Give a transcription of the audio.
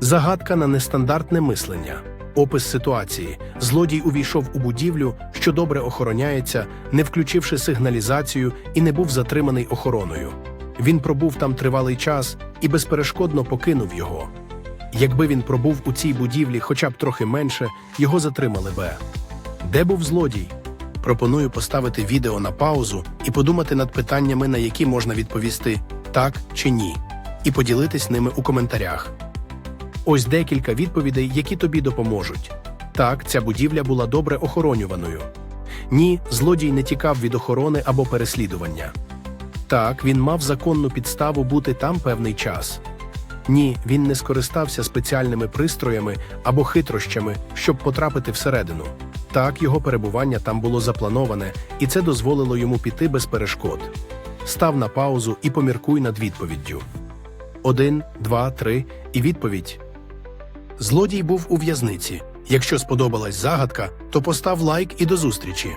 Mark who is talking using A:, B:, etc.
A: Загадка на нестандартне мислення. Опис ситуації. Злодій увійшов у будівлю, що добре охороняється, не включивши сигналізацію і не був затриманий охороною. Він пробув там тривалий час і безперешкодно покинув його. Якби він пробув у цій будівлі хоча б трохи менше, його затримали би. Де був злодій? Пропоную поставити відео на паузу і подумати над питаннями, на які можна відповісти так чи ні, і поділитись ними у коментарях. Ось декілька відповідей, які тобі допоможуть. Так, ця будівля була добре охоронюваною. Ні, злодій не тікав від охорони або переслідування. Так, він мав законну підставу бути там певний час. Ні, він не скористався спеціальними пристроями або хитрощами, щоб потрапити всередину. Так, його перебування там було заплановане, і це дозволило йому піти без перешкод. Став на паузу і поміркуй над відповіддю. Один, два, три і відповідь. Злодій був у в'язниці. Якщо сподобалась загадка, то постав лайк і до зустрічі.